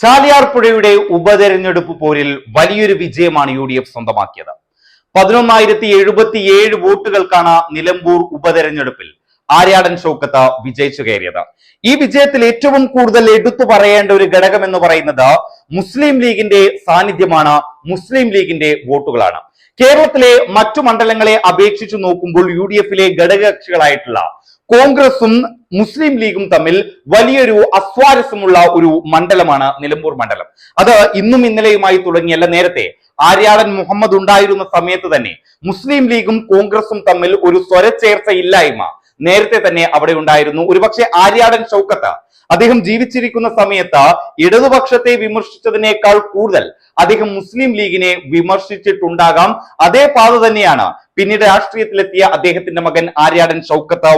ചാലിയാർ പുഴയുടെ ഉപതെരഞ്ഞെടുപ്പ് പോരിൽ വലിയൊരു വിജയമാണ് യു ഡി എഫ് സ്വന്തമാക്കിയത്. പതിനൊന്നായിരത്തി എഴുപത്തി ഏഴ് വോട്ടുകൾക്കാണ് നിലമ്പൂർ ഉപതെരഞ്ഞെടുപ്പിൽ ആര്യാടൻ ഷൗക്കത്ത് വിജയിച്ചു കയറിയത്. ഈ വിജയത്തിൽ ഏറ്റവും കൂടുതൽ എടുത്തു പറയേണ്ട ഒരു ഘടകം എന്ന് പറയുന്നത് മുസ്ലിം ലീഗിന്റെ സാന്നിധ്യമാണ് മുസ്ലിം ലീഗിന്റെ വോട്ടുകളാണ്. കേരളത്തിലെ മറ്റു മണ്ഡലങ്ങളെ അപേക്ഷിച്ചു നോക്കുമ്പോൾ യു ഡി എഫിലെ ഘടകകക്ഷികളായിട്ടുള്ള കോൺഗ്രസും മുസ്ലിം ലീഗും തമ്മിൽ വലിയൊരു അസ്വാരസ്യമുള്ള ഒരു മണ്ഡലമാണ് നിലമ്പൂർ മണ്ഡലം. അത് ഇന്നും ഇന്നലെയുമായി തുടങ്ങിയല്ല. നേരത്തെ ആര്യാടൻ മുഹമ്മദ് ഉണ്ടായിരുന്ന സമയത്ത് തന്നെ മുസ്ലിം ലീഗും കോൺഗ്രസും തമ്മിൽ ഒരു സ്വരച്ചേർച്ച ഇല്ലായ്മ നേരത്തെ തന്നെ അവിടെ ഉണ്ടായിരുന്നു. ഒരുപക്ഷെ ആര്യാടൻ ചൗക്കത്ത് അദ്ദേഹം ജീവിച്ചിരിക്കുന്ന സമയത്ത് ഇടതുപക്ഷത്തെ വിമർശിച്ചതിനേക്കാൾ കൂടുതൽ അദ്ദേഹം മുസ്ലിം ലീഗിനെ വിമർശിച്ചിട്ടുണ്ടാകാം. അതേ പാത തന്നെയാണ് പിന്നീട് രാഷ്ട്രീയത്തിലെത്തിയ അദ്ദേഹത്തിന്റെ മകൻ ആര്യാടൻ ഷൗക്കത്ത്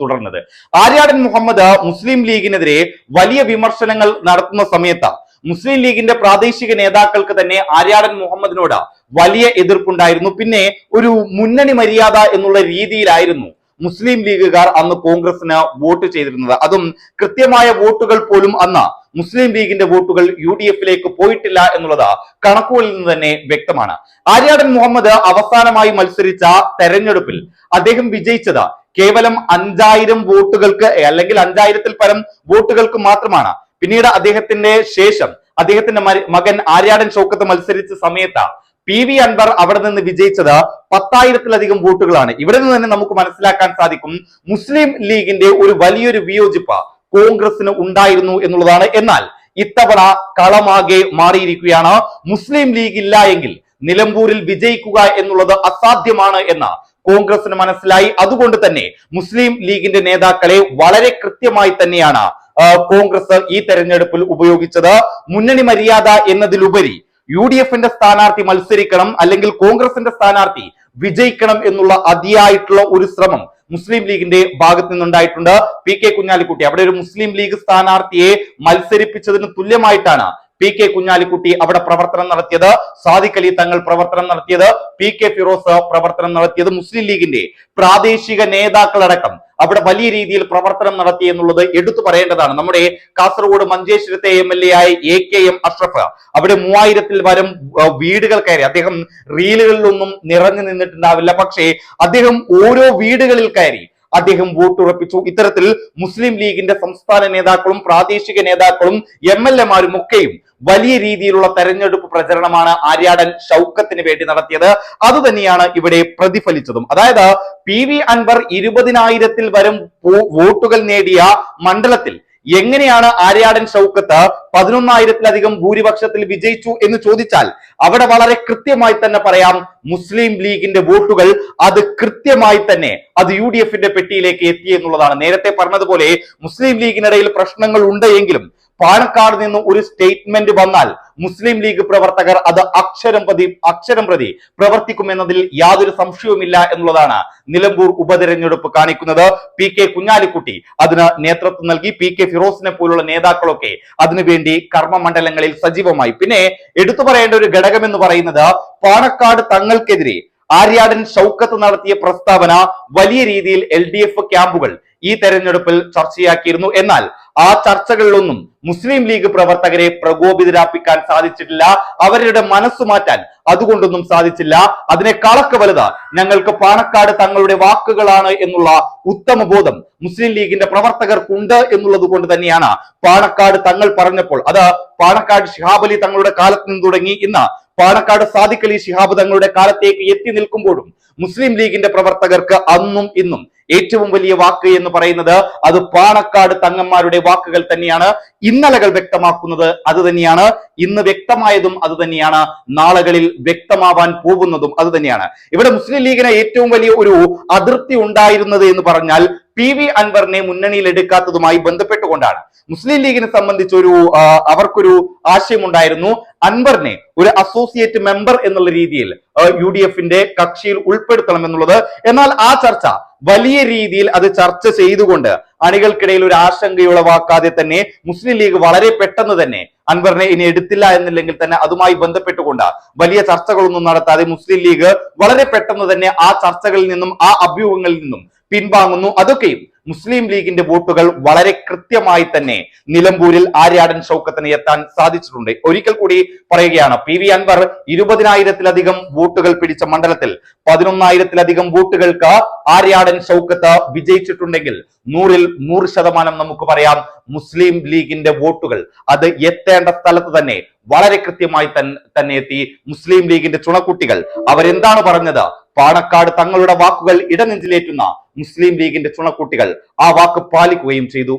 തുടർന്നത്. ആര്യാടൻ മുഹമ്മദ് മുസ്ലിം ലീഗിനെതിരെ വലിയ വിമർശനങ്ങൾ നടത്തുന്ന സമയത്ത് മുസ്ലിം ലീഗിന്റെ പ്രാദേശിക നേതാക്കൾക്ക് തന്നെ ആര്യാടൻ മുഹമ്മദിനോട് വലിയ എതിർപ്പുണ്ടായിരുന്നു. പിന്നെ ഒരു മുന്നണി മര്യാദ എന്നുള്ള രീതിയിലായിരുന്നു മുസ്ലിം ലീഗുകാർ അന്ന് കോൺഗ്രസിന് വോട്ട് ചെയ്തിരുന്നത്. അതും കൃത്യമായ വോട്ടുകൾ പോലും അന്ന് മുസ്ലിം ലീഗിന്റെ വോട്ടുകൾ യു ഡി എഫിലേക്ക് പോയിട്ടില്ല എന്നുള്ളത് കണക്കുകളിൽ നിന്ന് തന്നെ വ്യക്തമാണ്. ആര്യാടൻ മുഹമ്മദ് അവസാനമായി മത്സരിച്ച തെരഞ്ഞെടുപ്പിൽ അദ്ദേഹം വിജയിച്ചത് കേവലം അഞ്ചായിരം വോട്ടുകൾക്ക് അല്ലെങ്കിൽ അഞ്ചായിരത്തിൽ പരം വോട്ടുകൾക്ക് മാത്രമാണ്. പിന്നീട് അദ്ദേഹത്തിന്റെ ശേഷം അദ്ദേഹത്തിന്റെ മകൻ ആര്യാടൻ ഷൗക്കത്ത് മത്സരിച്ച സമയത്ത് പി വി അൻവർ അവിടെ നിന്ന് വിജയിച്ചത് പത്തായിരത്തിലധികം വോട്ടുകളാണ്. ഇവിടെ നിന്ന് തന്നെ നമുക്ക് മനസ്സിലാക്കാൻ സാധിക്കും മുസ്ലിം ലീഗിന്റെ ഒരു വലിയൊരു വിയോജിപ്പ കോൺഗ്രസിന് ഉണ്ടായിരുന്നു എന്നുള്ളതാണ്. എന്നാൽ ഇത്തവണ കളമാകെ മാറിയിരിക്കുകയാണ്. മുസ്ലിം ലീഗ് ഇല്ല എങ്കിൽ നിലമ്പൂരിൽ വിജയിക്കുക എന്നുള്ളത് അസാധ്യമാണ് എന്ന കോൺഗ്രസിന് മനസ്സിലായി. അതുകൊണ്ട് തന്നെ മുസ്ലിം ലീഗിന്റെ നേതാക്കളെ വളരെ കൃത്യമായി തന്നെയാണ് കോൺഗ്രസ് ഈ തെരഞ്ഞെടുപ്പിൽ ഉപയോഗിച്ചത്. മുന്നണി മര്യാദ എന്നതിലുപരി യു ഡി എഫിന്റെ സ്ഥാനാർത്ഥി മത്സരിക്കണം അല്ലെങ്കിൽ കോൺഗ്രസിന്റെ സ്ഥാനാർത്ഥി വിജയിക്കണം എന്നുള്ള അതിയായിട്ടുള്ള ഒരു ശ്രമം മുസ്ലിം ലീഗിന്റെ ഭാഗത്ത് നിന്നുണ്ടായിട്ടുണ്ട് പി കെ കുഞ്ഞാലിക്കുട്ടി അവിടെ ഒരു മുസ്ലിം ലീഗ് സ്ഥാനാർത്ഥിയെ മത്സരിപ്പിച്ചതിന് തുല്യമായിട്ടാണ് പി കെ കുഞ്ഞാലിക്കുട്ടി അവിടെ പ്രവർത്തനം നടത്തിയത്. സാദിഖ് അലി തങ്ങൾ പ്രവർത്തനം നടത്തിയത് പി കെ ഫിറോസ് പ്രവർത്തനം നടത്തിയത് മുസ്ലിം ലീഗിന്റെ പ്രാദേശിക നേതാക്കളടക്കം. അവിടെ വലിയ രീതിയിൽ പ്രവർത്തനം നടത്തി എന്നുള്ളത് എടുത്തു പറയേണ്ടതാണ്. നമ്മുടെ കാസർഗോഡ് മഞ്ചേശ്വരത്തെ എം എൽ എ ആയ എ കെ എം അഷ്റഫ് അവിടെ മൂവായിരത്തിൽ വരും വീടുകൾ കയറി. അദ്ദേഹം റീലുകളിലൊന്നും നിറഞ്ഞു നിന്നിട്ടുണ്ടാവില്ല. പക്ഷേ അദ്ദേഹം ഓരോ വീടുകളിൽ കയറി അദ്ദേഹം വോട്ടുറപ്പിച്ചു. ഇത്തരത്തിൽ മുസ്ലിം ലീഗിന്റെ സംസ്ഥാന നേതാക്കളും പ്രാദേശിക നേതാക്കളും എം എൽ എമാരും ഒക്കെയും വലിയ രീതിയിലുള്ള തെരഞ്ഞെടുപ്പ് പ്രചരണമാണ് ആര്യാടൻ ഷൗക്കത്തിന് വേണ്ടി നടത്തിയത്. അത് തന്നെയാണ് ഇവിടെ പ്രതിഫലിച്ചതും. അതായത് പി വി അൻവർ ഇരുപതിനായിരത്തിൽ വരും വോട്ടുകൾ നേടിയ മണ്ഡലത്തിൽ എങ്ങനെയാണ് ആര്യാടൻ ഷൗക്കത്ത് പതിനൊന്നായിരത്തിലധികം ഭൂരിപക്ഷത്തിൽ വിജയിച്ചു എന്ന് ചോദിച്ചാൽ അവിടെ വളരെ കൃത്യമായി തന്നെ പറയാം മുസ്ലിം ലീഗിന്റെ വോട്ടുകൾ അത് കൃത്യമായി തന്നെ അത് യു ഡി എഫിന്റെ പെട്ടിയിലേക്ക് എത്തി എന്നുള്ളതാണ്. നേരത്തെ പറഞ്ഞതുപോലെ മുസ്ലിം ലീഗിനിടയിൽ പ്രശ്നങ്ങൾ ഉണ്ട് എങ്കിലും പാലക്കാട് നിന്ന് ഒരു സ്റ്റേറ്റ്മെന്റ് വന്നാൽ മുസ്ലിം ലീഗ് പ്രവർത്തകർ അത് അക്ഷരം പ്രതി അക്ഷരം പ്രതി പ്രവർത്തിക്കുമെന്നതിൽ യാതൊരു സംശയവുമില്ല എന്നുള്ളതാണ് നിലമ്പൂർ ഉപതെരഞ്ഞെടുപ്പ് കാണിക്കുന്നത്. പി കെ കുഞ്ഞാലിക്കുട്ടി അതിന് നേതൃത്വം നൽകി. പി കെ ഫിറോസിനെ പോലുള്ള നേതാക്കളൊക്കെ അതിനുവേണ്ടി കർമ്മമണ്ഡലങ്ങളിൽ സജീവമായി. പിന്നെ എടുത്തു പറയേണ്ട ഒരു ഘടകം എന്ന് പറയുന്നത് പാണക്കാട് തങ്ങൾക്കെതിരെ ആര്യാടൻ ഷൗക്കത്ത് നടത്തിയ പ്രസ്താവന വലിയ രീതിയിൽ എൽ ഡി എഫ് ക്യാമ്പുകൾ ഈ തെരഞ്ഞെടുപ്പിൽ ചർച്ചയാക്കിയിരുന്നു. എന്നാൽ ആ ചർച്ചകളിലൊന്നും മുസ്ലിം ലീഗ് പ്രവർത്തകരെ പ്രകോപിതരാപ്പിക്കാൻ സാധിച്ചിട്ടില്ല. അവരുടെ മനസ്സ് മാറ്റാൻ അതുകൊണ്ടൊന്നും സാധിച്ചില്ല. അതിനേക്കാളൊക്കെ വലുത്. ഞങ്ങൾക്ക് പാണക്കാട് തങ്ങളുടെ വാക്കുകളാണ് എന്നുള്ള ഉത്തമ ബോധം മുസ്ലിം ലീഗിന്റെ പ്രവർത്തകർക്കുണ്ട് എന്നുള്ളത് കൊണ്ട് തന്നെയാണ് പാണക്കാട് തങ്ങൾ പറഞ്ഞപ്പോൾ. അത് പാണക്കാട് ഷിഹാബ് അലി തങ്ങളുടെ കാലത്ത് നിന്ന് തുടങ്ങി. ഇന്ന് പാണക്കാട് സാദിഖ് അലി ശിഹാബ് തങ്ങളുടെ കാലത്തേക്ക് എത്തി നിൽക്കുമ്പോഴും മുസ്ലിം ലീഗിന്റെ പ്രവർത്തകർക്ക് അന്നും ഇന്നും ഏറ്റവും വലിയ വാക്ക് എന്ന് പറയുന്നത് അത് പാണക്കാട് തങ്ങന്മാരുടെ വാക്കുകൾ തന്നെയാണ്. ഇന്നലകൾ വ്യക്തമാക്കുന്നത് അത് തന്നെയാണ്. ഇന്ന് വ്യക്തമായതും അത് തന്നെയാണ്. നാളുകളിൽ വ്യക്തമാവാൻ പോകുന്നതും അത് തന്നെയാണ്. ഇവിടെ മുസ്ലിം ലീഗിന് ഏറ്റവും വലിയ ഒരു അതിർത്തി ഉണ്ടായിരുന്നത് എന്ന് പറഞ്ഞാൽ പി വി അൻവറിനെ മുന്നണിയിൽ എടുക്കാത്തതുമായി ബന്ധപ്പെട്ടുകൊണ്ടാണ്. മുസ്ലിം ലീഗിനെ സംബന്ധിച്ച് ഒരു അവർക്കൊരു ആശയമുണ്ടായിരുന്നു. അൻവറിനെ ഒരു അസോസിയേറ്റ് മെമ്പർ എന്നുള്ള രീതിയിൽ യു ഡി എഫിന്റെ കക്ഷിയിൽ ഉൾപ്പെടുത്തണം എന്നുള്ളത്. എന്നാൽ ആ ചർച്ച വലിയ രീതിയിൽ അത് ചർച്ച ചെയ്തുകൊണ്ട് അണികൾക്കിടയിൽ ഒരു ആശങ്കയുളവാക്കാതെ തന്നെ മുസ്ലിം ലീഗ് വളരെ പെട്ടെന്ന് തന്നെ അൻവറിനെ ഇനി എടുത്തില്ല എന്നില്ലെങ്കിൽ തന്നെ അതുമായി ബന്ധപ്പെട്ടുകൊണ്ട് വലിയ ചർച്ചകളൊന്നും നടത്താതെ മുസ്ലിം ലീഗ് വളരെ പെട്ടെന്ന് തന്നെ ആ ചർച്ചകളിൽ നിന്നും ആ അഭ്യൂഹങ്ങളിൽ നിന്നും പിൻവാങ്ങുന്നു. അതൊക്കെയും മുസ്ലിം ലീഗിന്റെ വോട്ടുകൾ വളരെ കൃത്യമായി തന്നെ നിലമ്പൂരിൽ ആര്യാടൻ ഷൗക്കത്തിന് എത്താൻ സാധിച്ചിട്ടുണ്ട്. ഒരിക്കൽ കൂടി പറയുകയാണ് പി വി അൻവർ ഇരുപതിനായിരത്തിലധികം വോട്ടുകൾ പിടിച്ച മണ്ഡലത്തിൽ പതിനൊന്നായിരത്തിലധികം വോട്ടുകൾക്ക് ആര്യാടൻ ഷൗക്കത്ത് വിജയിച്ചിട്ടുണ്ടെങ്കിൽ നൂറിൽ നൂറ് ശതമാനം നമുക്ക് പറയാം മുസ്ലിം ലീഗിന്റെ വോട്ടുകൾ. അത് എത്തേണ്ട സ്ഥലത്ത് തന്നെ വളരെ കൃത്യമായി തന്നെ എത്തി മുസ്ലിം ലീഗിന്റെ ചുണക്കുട്ടികൾ. അവരെന്താണ് പറഞ്ഞത്? പാണക്കാട് തങ്ങളുടെ വാക്കുകൾ ഇടനെഞ്ചിലേറ്റുന്ന മുസ്ലിം ലീഗിന്റെ ചുണക്കുട്ടികൾ ആ വാക്ക് പാലിക്കുകയും ചെയ്തു.